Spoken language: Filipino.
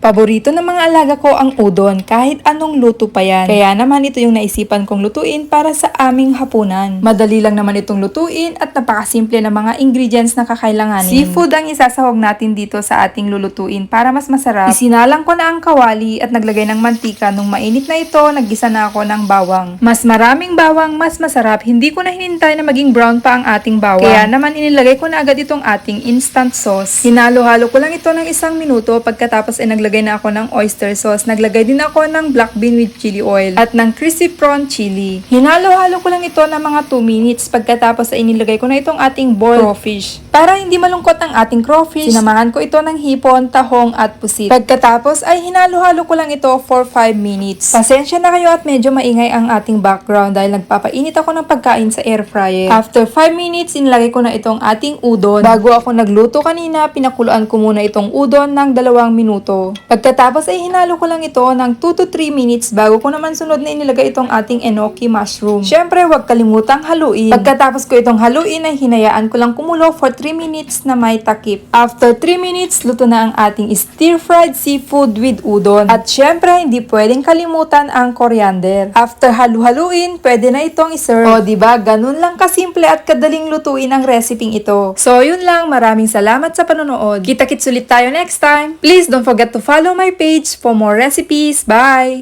Paborito ng mga alaga ko ang udon kahit anong luto pa yan. Kaya naman ito yung naisipan kong lutuin para sa aming hapunan. Madali lang naman itong lutuin at napakasimple ng mga ingredients na kakailanganin. Seafood ang isasahog natin dito sa ating lulutuin para mas masarap. Isinalang ko na ang kawali at naglagay ng mantika. Nung mainit na ito, naggisa na ako ng bawang. Mas maraming bawang, mas masarap. Hindi ko na hinintay na maging brown pa ang ating bawang. Kaya naman inilagay ko na agad itong ating instant sauce. Hinalo-halo ko lang ito ng isang minuto pagkatapos ay naglagay na ako ng oyster sauce. Naglagay din ako ng black bean with chili oil at ng crispy prawn chili. Hinalo-halo ko lang ito ng mga 2 minutes pagkatapos ay inilagay ko na itong ating boiled crawfish. Para hindi malungkot ang ating crawfish, sinamahan ko ito ng hipon, tahong at pusit. Pagkatapos ay hinalo-halo ko lang ito for 5 minutes. Pasensya na kayo at medyo maingay ang ating background dahil nagpapainit ako ng pagkain sa air fryer. After 5 minutes, inilagay ko na itong ating udon. Bago ako nagluto kanina, pinakuluan ko muna itong udon ng dalawang minuto. Pagkatapos ay hinalo ko lang ito ng 2 to 3 minutes bago ko naman sunod na inilagay itong ating enoki mushroom. Syempre, huwag kalimutang haluin. Pagkatapos ko itong haluin ay hinayaan ko lang kumulo for 3 minutes na may takip. After 3 minutes, luto na ang ating stir-fried seafood with udon. At syempre, hindi pwedeng kalimutan ang coriander. After halu-haluin, pwede na itong iserve. O, ba? Ganun lang kasimple at kadaling lutuin ang reseping ito. So, yun lang. Maraming salamat sa panonood. Kita-kits ulit tayo next time. Please don't forget to follow my page for more recipes. Bye!